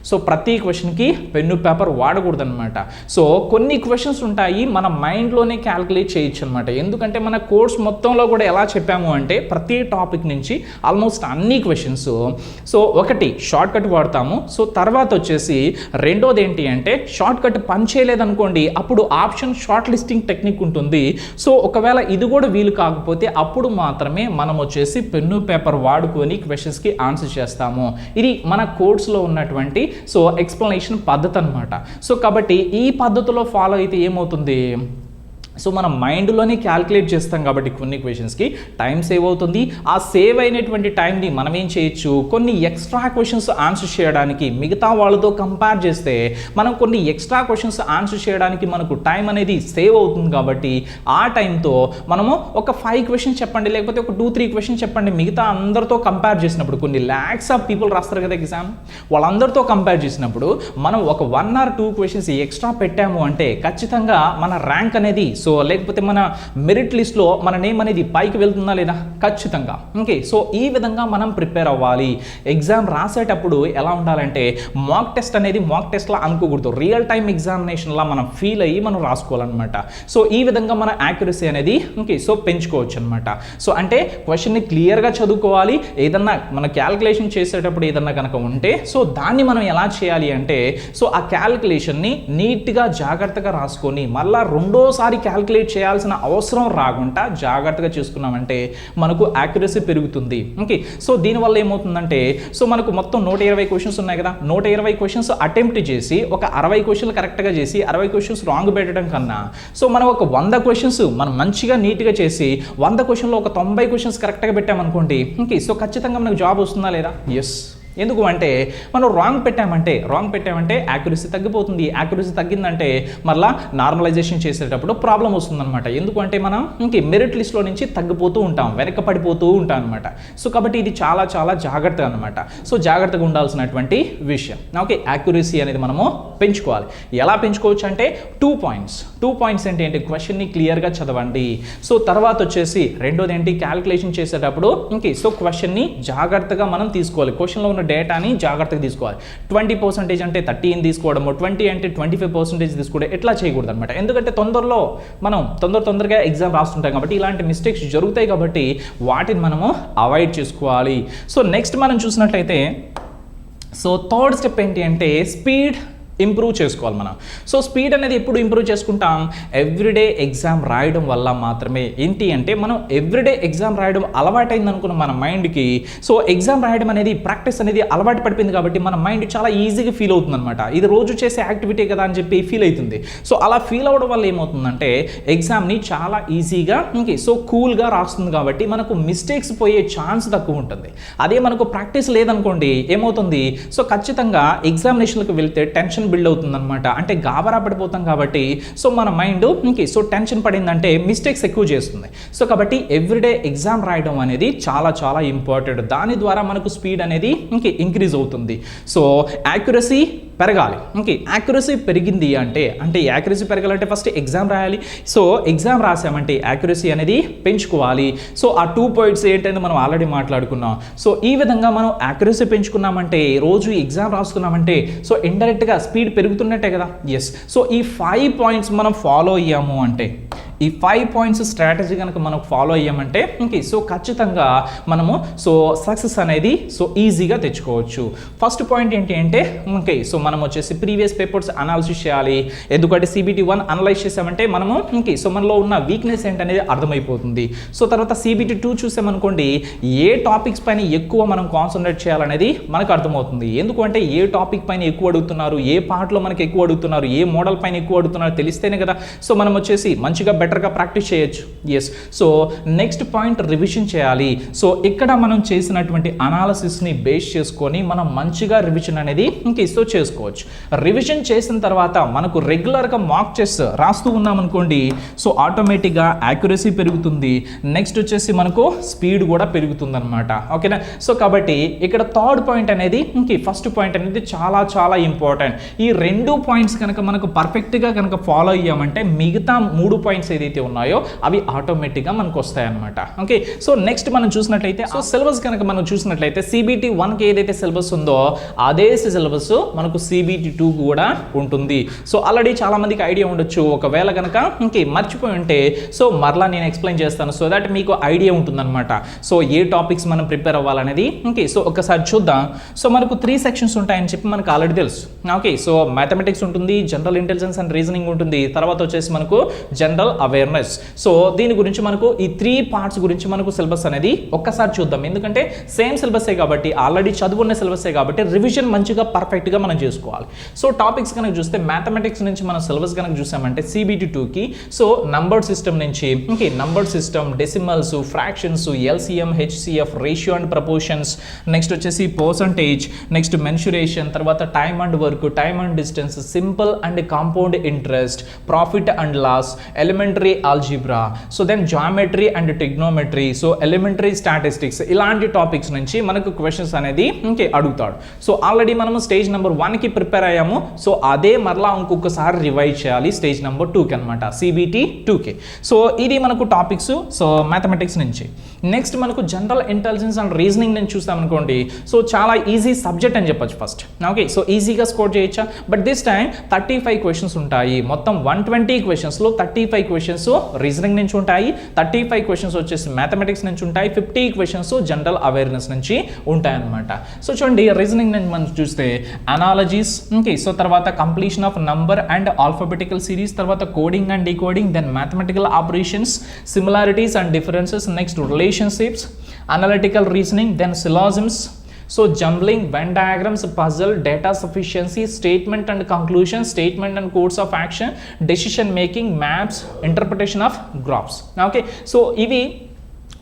సో ప్రతి క్వశ్చన్కి పెన్ను పేపర్ వాడకూడదు అనమాట సో కొన్ని క్వశ్చన్స్ ఉంటాయి మన మైండ్లోనే క్యాల్కులేట్ చేయొచ్చు అనమాట ఎందుకంటే మన కోర్స్ మొత్తంలో కూడా ఎలా చెప్పాము అంటే ప్రతి టాపిక్ నుంచి ఆల్మోస్ట్ అన్ని క్వశ్చన్స్. సో ఒకటి షార్ట్ కట్ వాడతాము. సో తర్వాత వచ్చేసి రెండోది ఏంటి అంటే షార్ట్ కట్ పని చేయలేదనుకోండి అప్పుడు ఆప్షన్ షార్ట్ లిస్టింగ్ టెక్నిక్ ఉంటుంది. సో ఒకవేళ ఇది కూడా వీలు కాకపోతే అప్పుడు మాత్రమే మనం వచ్చేసి పెన్ను పేపర్ వాడుకొని క్వశ్చన్స్కి ఆన్సర్ చేస్తాము. ఇది మన కోర్స్లో ఉన్నటువంటి సో ఎక్స్ప్లెనేషన్ పద్ధతి అనమాట సో కాబట్టి ఈ పద్ధతిలో ఫాలో అయితే ఏమవుతుంది? సో మనం మైండ్లోనే క్యాల్కులేట్ చేస్తాం కాబట్టి కొన్ని క్వశ్చన్స్కి టైం సేవ్ అవుతుంది. ఆ సేవ్ అయినటువంటి టైంని మనం ఏం చేయొచ్చు? కొన్ని ఎక్స్ట్రా క్వశ్చన్స్ ఆన్సర్ చేయడానికి మిగతా వాళ్ళతో కంపేర్ చేస్తే మనం కొన్ని ఎక్స్ట్రా క్వశ్చన్స్ ఆన్సర్ చేయడానికి మనకు టైం అనేది సేవ్ అవుతుంది కాబట్టి ఆ టైంతో మనము ఒక ఫైవ్ క్వశ్చన్స్ చెప్పండి లేకపోతే ఒక టూ త్రీ క్వశ్చన్స్ చెప్పండి. మిగతా అందరితో కంపేర్ చేసినప్పుడు కొన్ని ల్యాక్స్ ఆఫ్ పీపుల్ రాస్తారు కదా ఎగ్జామ్ వాళ్ళందరితో కంపేర్ చేసినప్పుడు మనం ఒక one or two questions extra పెట్టాము అంటే ఖచ్చితంగా మన ర్యాంక్ అనేది సో లేకపోతే మన మెరిట్ లిస్ట్లో మన నేమ్ అనేది పైకి వెళ్తుందా లేదా? ఖచ్చితంగా. ఓకే సో ఈ విధంగా మనం ప్రిపేర్ అవ్వాలి. ఎగ్జామ్ రాసేటప్పుడు ఎలా ఉండాలంటే మాక్ టెస్ట్ అనేది మాక్ టెస్ట్లా అనుకోకూడదు. రియల్ టైం ఎగ్జామినేషన్లా మనం ఫీల్ అయ్యి మనం రాసుకోవాలన్నమాట. సో ఈ విధంగా మన యాక్యురసీ అనేది ఓకే సో పెంచుకోవచ్చు అనమాట సో అంటే క్వశ్చన్ని క్లియర్గా చదువుకోవాలి. ఏదన్నా మన క్యాల్కులేషన్ చేసేటప్పుడు ఏదన్నా కనుక ఉంటే సో దాన్ని మనం ఎలా చేయాలి అంటే సో ఆ క్యాల్కులేషన్ని నీట్గా జాగ్రత్తగా రాసుకొని మళ్ళీ రెండోసారి క్యాల్కులేట్ చేయాల్సిన అవసరం రాకుండా జాగ్రత్తగా చేసుకున్నామంటే మనకు యాక్యురసీ పెరుగుతుంది. ఓకే సో దీనివల్ల ఏమవుతుందంటే సో మనకు మొత్తం నూట ఇరవై క్వశ్చన్స్ ఉన్నాయి కదా. నూట ఇరవై క్వశ్చన్స్ అటెంప్ట్ చేసి ఒక అరవై క్వశ్చన్లు కరెక్ట్గా చేసి అరవై క్వశ్చన్స్ రాంగ్ పెట్టడం కన్నా సో మనం ఒక వంద క్వశ్చన్స్ మనం మంచిగా నీట్గా చేసి వంద క్వశ్చన్లో ఒక తొంభై క్వశ్చన్స్ కరెక్ట్గా పెట్టామనుకోండి ఓకే సో ఖచ్చితంగా మనకు జాబ్ వస్తుందా లేదా? ఎస్ ఎందుకు అంటే మనం రాంగ్ పెట్టామంటే రాంగ్ పెట్టామంటే యాక్యురసీ తగ్గిపోతుంది. యాక్యురసీ తగ్గిందంటే మళ్ళా నార్మలైజేషన్ చేసేటప్పుడు ప్రాబ్లం వస్తుందన్నమాట. ఎందుకు అంటే మనం ఇంక మెరిట్ లిస్ట్లో నుంచి తగ్గిపోతూ ఉంటాం వెనక పడిపోతూ ఉంటాం అనమాట సో కాబట్టి ఇది చాలా చాలా జాగ్రత్త అనమాట సో జాగ్రత్తగా ఉండాల్సినటువంటి విషయం. ఓకే యాక్యురసీ అనేది మనము పెంచుకోవాలి. ఎలా పెంచుకోవచ్చు అంటే టూ పాయింట్స్ టూ పాయింట్స్ ఏంటి? అంటే క్వశ్చన్ని క్లియర్గా చదవండి. సో తర్వాత వచ్చేసి రెండోది ఏంటి? క్యాలిక్యులేషన్ చేసేటప్పుడు ఇంకే సో క్వశ్చన్ని జాగ్రత్తగా మనం తీసుకోవాలి. క్వశ్చన్లో ఉన్న డేటాని జాగ్రత్తగా తీసుకోవాలి. ట్వంటీ పర్సెంటేజ్ అంటే థర్టీన్ తీసుకోవడము ట్వంటీ అంటే ట్వంటీ ఫైవ్ పర్సెంటేజ్ తీసుకోవడం ఎట్లా చేయకూడదు అనమాట ఎందుకంటే తొందరలో మనం తొందర తొందరగా ఎగ్జామ్ రాస్తుంటాం కాబట్టి ఇలాంటి మిస్టేక్స్ జరుగుతాయి కాబట్టి వాటిని మనము అవాయిడ్ చేసుకోవాలి. సో నెక్స్ట్ మనం చూసినట్లయితే సో థర్డ్ స్టెప్ ఏంటి అంటే స్పీడ్ ఇంప్రూవ్ చేసుకోవాలి మనం. సో స్పీడ్ అనేది ఎప్పుడు ఇంప్రూవ్ చేసుకుంటాం? ఎవ్రీడే ఎగ్జామ్ రాయడం వల్ల మాత్రమే. ఏంటి అంటే మనం ఎవ్రీడే ఎగ్జామ్ రాయడం అలవాటైంది అనుకున్న మన మైండ్కి సో ఎగ్జామ్ రాయడం అనేది ప్రాక్టీస్ అనేది అలవాటు పడిపోయింది కాబట్టి మన మైండ్ చాలా ఈజీగా ఫీల్ అవుతుంది అనమాట ఇది రోజు చేసే యాక్టివిటీ కదా అని చెప్పి ఫీల్ అవుతుంది. సో అలా ఫీల్ అవడం వల్ల ఏమవుతుందంటే ఎగ్జామ్ని చాలా ఈజీగా ఇంకే సో కూల్గా రాస్తుంది కాబట్టి మనకు మిస్టేక్స్ పోయే ఛాన్స్ తక్కువ ఉంటుంది. అదే మనకు ప్రాక్టీస్ లేదనుకోండి ఏమవుతుంది? సో ఖచ్చితంగా ఎగ్జామినేషన్లకు వెళ్తే టెన్షన్ బిల్డ్ అవుతుందన్నమాట. అంటే గాబరా పడిపోతాం కాబట్టి సో మన మైండ్ ఇంకే సో టెన్షన్ పడిందంటే మిస్టేక్స్ ఎక్కువ చేస్తుంది. సో కాబట్టి ఎవ్రీడే ఎగ్జామ్ రాయడం అనేది చాలా చాలా ఇంపార్టెంట్ దాని ద్వారా మనకు స్పీడ్ అనేది ఇంకే ఇంక్రీజ్ అవుతుంది. సో యాక్యురసీ పెరగాలి. ఓకే యాక్యురసీ పెరిగింది అంటే అంటే యాక్యురసీ పెరగాలంటే ఫస్ట్ ఎగ్జామ్ రాయాలి. సో ఎగ్జామ్ రాసామంటే యాక్యురసీ అనేది పెంచుకోవాలి. సో ఆ టూ పాయింట్స్ ఏంటనేది మనం ఆల్రెడీ మాట్లాడుకున్నాం. సో ఈ విధంగా మనం యాక్యురసీ పెంచుకున్నామంటే రోజు ఎగ్జామ్ రాసుకున్నామంటే సో ఇండైరెక్ట్గా స్పీడ్ పెరుగుతున్నట్టే కదా? ఎస్ సో ఈ ఫైవ్ పాయింట్స్ మనం ఫాలో అయ్యాము అంటే ఈ ఫైవ్ పాయింట్స్ స్ట్రాటజీ కనుక మనం ఫాలో అయ్యామంటే ఓకే సో ఖచ్చితంగా మనము సో సక్సెస్ అనేది సో ఈజీగా తెచ్చుకోవచ్చు. ఫస్ట్ పాయింట్ ఏంటి అంటే ఓకే సో మనం వచ్చేసి ప్రీవియస్ పేపర్స్ అనాలిసిస్ చేయాలి. ఎందుకంటే సిబిటీ వన్ అనలైజ్ చేసామంటే మనము ఓకే సో మనలో ఉన్న వీక్నెస్ ఏంటనేది అర్థమైపోతుంది. సో తర్వాత సిబిటీ టూ చూసామనుకోండి ఏ టాపిక్స్ పైన ఎక్కువ మనం కాన్సన్ట్రేట్ చేయాలనేది మనకు అర్థమవుతుంది. ఎందుకంటే ఏ టాపిక్ పైన ఎక్కువ అడుగుతున్నారు ఏ పార్ట్లో మనకి ఎక్కువ అడుగుతున్నారు ఏ మోడల్ పైన ఎక్కువ అడుగుతున్నారు తెలిస్తేనే కదా. సో మనం వచ్చేసి మంచిగా బెటర్ బెటర్గా ప్రాక్టీస్ చేయొచ్చు. Yes so next point revision చేయాలి. సో ఇక్కడ మనం చేసినటువంటి అనాలసిస్ని బేస్ చేసుకొని మనం మంచిగా రివిజన్ అనేది ఇంక సో చేసుకోవచ్చు. రివిజన్ చేసిన తర్వాత మనకు రెగ్యులర్గా మార్క్ చేస్ రాస్తూ ఉన్నాం అనుకోండి సో ఆటోమేటిక్గా యాక్యురసీ పెరుగుతుంది. నెక్స్ట్ వచ్చేసి మనకు స్పీడ్ కూడా పెరుగుతుంది అనమాట ఓకేనా సో కాబట్టి ఇక్కడ థర్డ్ పాయింట్ అనేది ఇంక ఫస్ట్ పాయింట్ అనేది చాలా చాలా ఇంపార్టెంట్ ఈ రెండు పాయింట్స్ కనుక మనకు పర్ఫెక్ట్గా కనుక ఫాలో అయ్యామంటే మిగతా మూడు పాయింట్స్ ఏదైతే ఉన్నాయో అవి ఆటోమేటిక్గా మనకు వస్తాయన్నమాట. ఓకే సో నెక్స్ట్ మనం చూసినట్లయితే సో సిలబస్ కనుక మనం చూసినట్లయితే సిబిటి వన్కి ఏదైతే సిలబస్ ఉందో అదే సిలబస్ మనకు సిబిటి టూ కూడా ఉంటుంది. సో ఆల్రెడీ చాలా మందికి ఐడియా ఉండొచ్చు. ఒకవేళ కనుక ఇంకే మర్చిపోయి ఉంటే సో మరలా నేను ఎక్స్ప్లెయిన్ చేస్తాను. సో దట్ మీకు ఐడియా ఉంటుందన్నమాట. సో ఏ టాపిక్స్ మనం ప్రిపేర్ అవ్వాలనేది ఓకే సో ఒకసారి చూద్దాం. సో మనకు త్రీ సెక్షన్స్ ఉంటాయని చెప్పి మనకు ఆల్రెడీ తెలుసు. ఓకే సో మ్యాథమెటిక్స్ ఉంటుంది జనరల్ ఇంటెలిజెన్స్ అండ్ రీజనింగ్ ఉంటుంది. తర్వాత వచ్చేసి మనకు జనరల్ అవేర్నెస్ సో దీని గురించి మనకు ఈ త్రీ పార్ట్స్ గురించి మనకు సిలబస్ అనేది ఒక్కసారి చూద్దాం. ఎందుకంటే సేమ్ సిలబసే కాబట్టి ఆల్రెడీ చదువున్న సిలబసే కాబట్టి రివిజన్ మంచిగా పర్ఫెక్ట్గా మనం చేసుకోవాలి. సో టాపిక్స్ కనుక చూస్తే మ్యాథమెటిక్స్ నుంచి మనం సిలబస్ కనుక చూసామంటే సిబిటి టూకి సో నంబర్ సిస్టమ్ నుంచి ఇంకే number system decimals fractions LCM HCF ratio and proportions next వచ్చేసి పర్సంటేజ్ నెక్స్ట్ మెన్షురేషన్ తర్వాత time and work time and distance simple and compound interest profit and loss element elementary algebra so then geometry and trigonometry so elementary statistics ఇలాంటి టాపిక్స్ నుంచి మనకు క్వశ్చన్స్ అనేది ఇంకే అడుగుతాడు. సో ఆల్రెడీ మనము స్టేజ్ నెంబర్ వన్కి ప్రిపేర్ అయ్యాము సో అదే మరలా ఇంకొకసారి రివైజ్ చేయాలి స్టేజ్ నెంబర్ టూకి అనమాట సిబిటి టూకి సో ఇది మనకు టాపిక్స్ సో మ్యాథమెటిక్స్ నుంచి. నెక్స్ట్ మనకు జనరల్ ఇంటెలిజెన్స్ అండ్ రీజనింగ్ నుంచి చూస్తామనుకోండి సో చాలా ఈజీ సబ్జెక్ట్ అని చెప్పొచ్చు ఫస్ట్ ఓకే సో ఈజీగా స్కోర్ చేయొచ్చా? But this time thirty five questions ఉంటాయి. మొత్తం వన్ ట్వంటీ క్వశ్చన్స్లో థర్టీ ఫైవ్ క్వశ్చన్స్ రీజనింగ్ నుంచి ఉంటాయి థర్టీ ఫైవ్ క్వశ్చన్స్ వచ్చేసి మ్యాథమెటిక్స్ నుంచి ఉంటాయి ఫిఫ్టీ క్వశ్చన్స్ జనరల్ అవేర్నెస్ నుంచి ఉంటాయన్నమాట సో చూడండి రీజనింగ్ నుంచి మనం చూస్తే అనాలజీస్ ఓకే సో తర్వాత completion of number and alphabetical series తర్వాత coding and decoding then mathematical operations similarities and differences next relationships analytical reasoning then syllogisms So jumbling, Venn diagrams, puzzle, data sufficiency, statement and conclusion, statement and course of action, decision making, maps, interpretation of graphs. Now, okay, so EV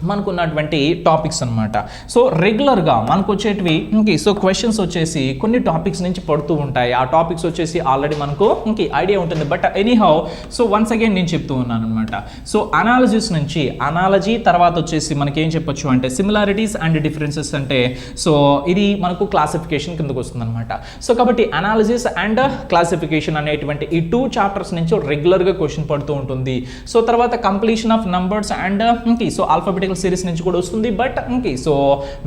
మనకున్నటువంటి టాపిక్స్ అనమాట సో రెగ్యులర్గా మనకు వచ్చేటివి ఇంకే సో క్వశ్చన్స్ వచ్చేసి కొన్ని టాపిక్స్ నుంచి పడుతూ ఉంటాయి. ఆ టాపిక్స్ వచ్చేసి ఆల్రెడీ మనకు ఇంకే ఐడియా ఉంటుంది. But anyhow so once again నేను చెప్తూ ఉన్నాను అనమాట సో అనాలజీస్ నుంచి అనాలజీ తర్వాత వచ్చేసి మనకి ఏం చెప్పొచ్చు అంటే సిమిలారిటీస్ అండ్ డిఫరెన్సెస్ అంటే సో ఇది మనకు క్లాసిఫికేషన్ కిందకు వస్తుంది అనమాట సో కాబట్టి అనాలజీస్ అండ్ క్లాసిఫికేషన్ అనేటువంటి ఈ టూ చాప్టర్స్ నుంచి రెగ్యులర్గా క్వశ్చన్ పడుతూ ఉంటుంది. సో తర్వాత కంప్లీషన్ ఆఫ్ నంబర్స్ అండ్ ఇంకే సో టెక్నికల్ సిరీస్ నుంచి కూడా వస్తుంది బట్ ఇంకే so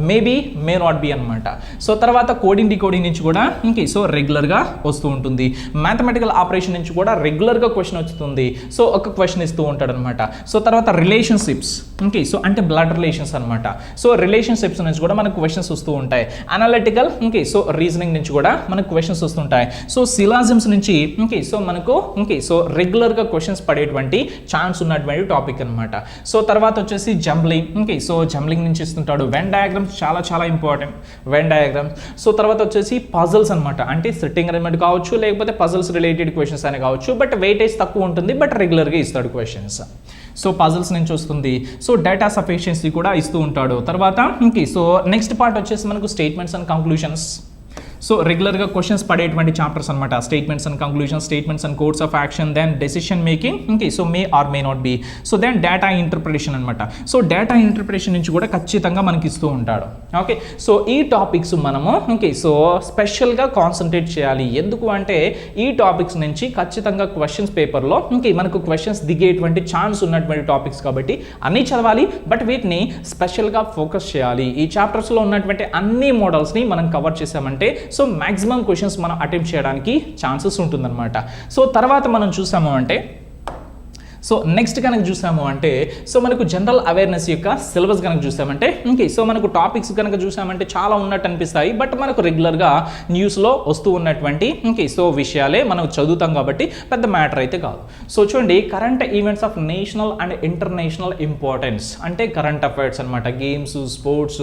maybe may not be అనమాట సో తర్వాత కోడింగ్ డికోడింగ్ నుంచి కూడా ఇంకే సో రెగ్యులర్గా వస్తూ ఉంటుంది. మ్యాథమెటికల్ ఆపరేషన్ నుంచి కూడా రెగ్యులర్గా క్వశ్చన్ వస్తుంది. సో ఒక క్వశ్చన్ ఇస్తూ ఉంటాడు అనమాట సో తర్వాత రిలేషన్షిప్స్ ఓకే సో అంటే బ్లడ్ రిలేషన్స్ అనమాట సో రిలేషన్షిప్స్ నుంచి కూడా మనకు క్వశ్చన్స్ వస్తూ ఉంటాయి. అనాలిటికల్ ఓకే సో రీజనింగ్ నుంచి కూడా మనకు క్వశ్చన్స్ వస్తుంటాయి. సో సిలాజిమ్స్ నుంచి ఓకే సో మనకు ఓకే సో రెగ్యులర్గా క్వశ్చన్స్ పడేటువంటి ఛాన్స్ ఉన్నటువంటి టాపిక్ అనమాట సో తర్వాత వచ్చేసి జంబ్లింగ్ ఓకే సో జంబ్లింగ్ నుంచి ఇస్తుంటాడు వెన్ డయాగ్రామ్స్ చాలా చాలా ఇంపార్టెంట్ వెన్ డయాగ్రామ్స్ సో తర్వాత వచ్చేసి పజల్స్ అనమాట అంటే సిట్టింగ్ అరేంజ్మెంట్ కావచ్చు లేకపోతే పజల్స్ రిలేటెడ్ క్వశ్చన్స్ అనే కావచ్చు బట్ వెయిటేజ్ తక్కువ ఉంటుంది బట్ రెగ్యులర్గా ఇస్తాడు క్వశ్చన్స్ సో పజల్స్ నుంచి వస్తుంది. సో డేటా సఫిషియన్సీ కూడా ఇస్తూ ఉంటాడు. తర్వాత ఓకే సో నెక్స్ట్ పార్ట్ వచ్చేసి మనకు స్టేట్మెంట్స్ అండ్ కంక్లూషన్స్ సో రెగ్యులర్గా క్వశ్చన్స్ పడేటువంటి చాప్టర్స్ అనమాట statements and conclusion statements and course of action then decision making okay so may or may not be so then data interpretation అనమాట సో డేటా ఇంటర్ప్రిటేషన్ నుంచి కూడా ఖచ్చితంగా మనకి ఇస్తూ ఉంటాడు. ఓకే సో ఈ టాపిక్స్ మనము ఓకే సో స్పెషల్గా కాన్సన్ట్రేట్ చేయాలి. ఎందుకు అంటే ఈ టాపిక్స్ నుంచి ఖచ్చితంగా క్వశ్చన్స్ పేపర్లో ఓకే మనకు క్వశ్చన్స్ దిగేటువంటి ఛాన్స్ ఉన్నటువంటి టాపిక్స్ కాబట్టి అన్నీ చదవాలి. బట్ వీటిని స్పెషల్గా ఫోకస్ చేయాలి. ఈ చాప్టర్స్లో ఉన్నటువంటి అన్ని మోడల్స్ని మనం కవర్ చేసామంటే సో మ్యాక్సిమం క్వశ్చన్స్ మనం అటెంప్ట్ చేయడానికి ఛాన్సెస్ ఉంటుందన్నమాట. సో తర్వాత మనం చూసాము అంటే సో నెక్స్ట్ కనుక చూసాము అంటే సో మనకు జనరల్ అవేర్నెస్ యొక్క సిలబస్ కనుక చూసామంటే ఓకే సో మనకు టాపిక్స్ కనుక చూసామంటే చాలా ఉన్నట్టు అనిపిస్తాయి. బట్ మనకు రెగ్యులర్గా న్యూస్లో వస్తూ ఉన్నటువంటి ఓకే సో విషయాలే మనం చదువుతాం కాబట్టి పెద్ద మ్యాటర్ అయితే కాదు. సో చూడండి current events of national and international importance అంటే కరెంట్ అఫైర్స్ అనమాట games sports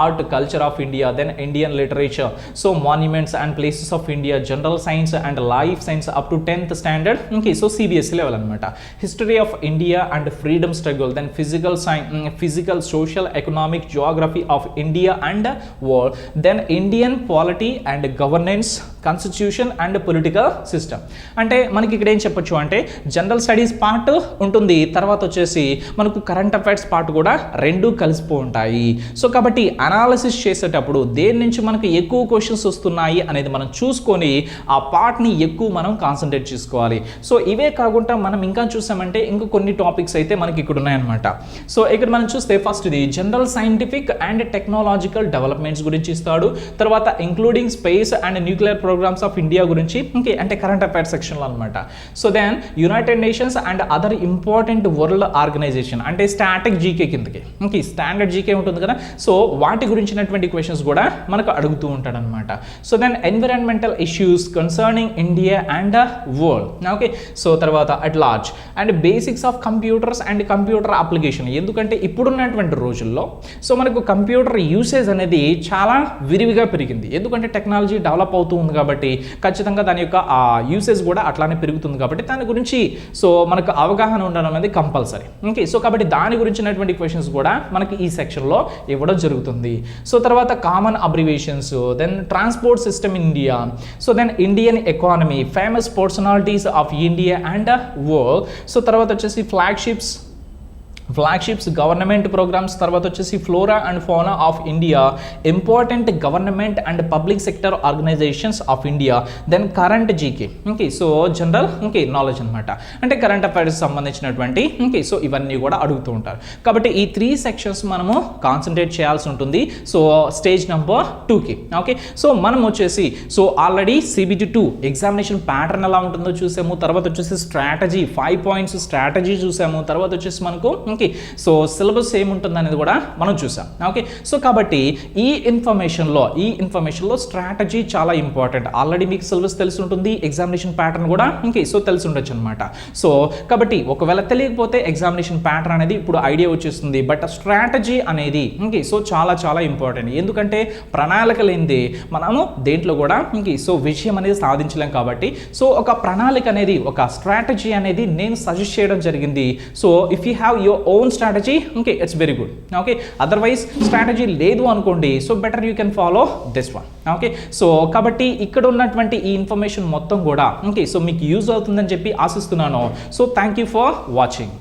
art culture of India then Indian literature so monuments and places of India general science and life science up to tenth standard okay so CBSE level అనమాట history history of India and freedom struggle, then physical science, mm, physical, social, economic geography of India and world, then Indian polity and governance, constitution and political system అంటే మనకి ఇక్కడ ఏం చెప్పొచ్చు అంటే జనరల్ స్టడీస్ పార్ట్ ఉంటుంది తర్వాత వచ్చేసి మనకు కరెంట్ అఫైర్స్ పార్ట్ కూడా రెండు కలిసిపో ఉంటాయి. సో కాబట్టి అనాలిసిస్ చేసేటప్పుడు దేని నుంచి మనకు ఎక్కువ క్వశ్చన్స్ వస్తున్నాయి అనేది మనం చూసుకొని ఆ పార్ట్ని ఎక్కువ మనం కాన్సన్ట్రేట్ చేసుకోవాలి. సో ఇవే కాకుండా మనం ఇంకా చూసామంటే ఇంకా కొన్ని టాపిక్స్ అయితే మనకి ఇక్కడ ఉన్నాయన్నమాట. సో ఇక్కడ మనం చూస్తే ఫస్ట్ ఇది general scientific and technological developments గురించి ఇస్తాడు. తర్వాత including space and nuclear programs of India గురించి ఇంకే అంటే కరెంట్ అఫైర్స్ సెక్షన్లో అనమాట so then United Nations and other important world organization అంటే స్టాటిక్ జీకే కిందకి ఇంకే స్టాండర్డ్ జీకే ఉంటుంది కదా. సో వాటి గురించినటువంటి క్వశ్చన్స్ కూడా మనకు అడుగుతూ ఉంటాడు అనమాట so then environmental issues concerning India and world okay so తర్వాత at large and basics of computers and computer application ఎందుకంటే ఇప్పుడున్నటువంటి రోజుల్లో సో మనకు కంప్యూటర్ యూసేజ్ అనేది చాలా విరివిగా పెరిగింది. ఎందుకంటే టెక్నాలజీ డెవలప్ అవుతూ ఉంది కాబట్టి ఖచ్చితంగా దాని యొక్క ఆ యూసేజ్ కూడా అట్లానే పెరుగుతుంది కాబట్టి దాని గురించి సో మనకు అవగాహన ఉండడం అనేది కంపల్సరీ. ఓకే సో కాబట్టి దాని గురించినటువంటి క్వశ్చన్స్ కూడా మనకి ఈ సెక్షన్లో ఇవ్వడం జరుగుతుంది. సో తర్వాత common abbreviations then transport system India so then Indian economy famous personalities of India and world so తర్వాత వచ్చేసి ఫ్లాగ్షిప్స్ ఫ్లాగ్షిప్స్ గవర్నమెంట్ ప్రోగ్రామ్స్ తర్వాత వచ్చేసి flora and fauna of India important government and public sector organizations of India then current GK okay so general okay knowledge అనమాట అంటే కరెంట్ అఫైర్స్ సంబంధించినటువంటి ఓకే సో ఇవన్నీ కూడా అడుగుతూ ఉంటారు. కాబట్టి ఈ త్రీ సెక్షన్స్ మనము కాన్సన్ట్రేట్ చేయాల్సి ఉంటుంది. సో స్టేజ్ నెంబర్ టూకి ఓకే సో మనం వచ్చేసి so already CBT two examination pattern ఎలా ఉంటుందో చూసాము. తర్వాత వచ్చేసి స్ట్రాటజీ ఫైవ్ పాయింట్స్ స్ట్రాటజీ చూసాము. తర్వాత వచ్చేసి మనకు ఓకే. సో సిలబస్ ఏముంటుంది అనేది కూడా మనం చూసాం. ఓకే. సో కాబట్టి ఈ ఇన్ఫర్మేషన్లో ఈ ఇన్ఫర్మేషన్లో స్ట్రాటజీ చాలా ఇంపార్టెంట్. ఆల్రెడీ మీకు సిలబస్ తెలిసి ఉంటుంది ఎగ్జామినేషన్ ప్యాటర్న్ కూడా ఓకే సో తెలిసి ఉండొచ్చు అనమాట సో కాబట్టి ఒకవేళ తెలియకపోతే ఎగ్జామినేషన్ ప్యాటర్న్ అనేది ఇప్పుడు ఐడియా వచ్చేస్తుంది. బట్ స్ట్రాటజీ అనేది ఓకే సో చాలా చాలా ఇంపార్టెంట్. ఎందుకంటే ప్రణాళిక లేనిది మనము దేంట్లో కూడా ఓకే సో విషయం అనేది సాధించలేం కాబట్టి. సో ఒక ప్రణాళిక అనేది ఒక స్ట్రాటజీ అనేది నేను సజెస్ట్ చేయడం జరిగింది. So if you have your own strategy okay it's very good okay otherwise strategy లేదు అనుకోండి so better you can follow this one okay so కాబట్టి ఇక్కడ ఉన్నటువంటి ఈ ఇన్ఫర్మేషన్ మొత్తం కూడా ఓకే సో మీకు యూజ్ అవుతుందని చెప్పి ఆశిస్తున్నాను. So thank you for watching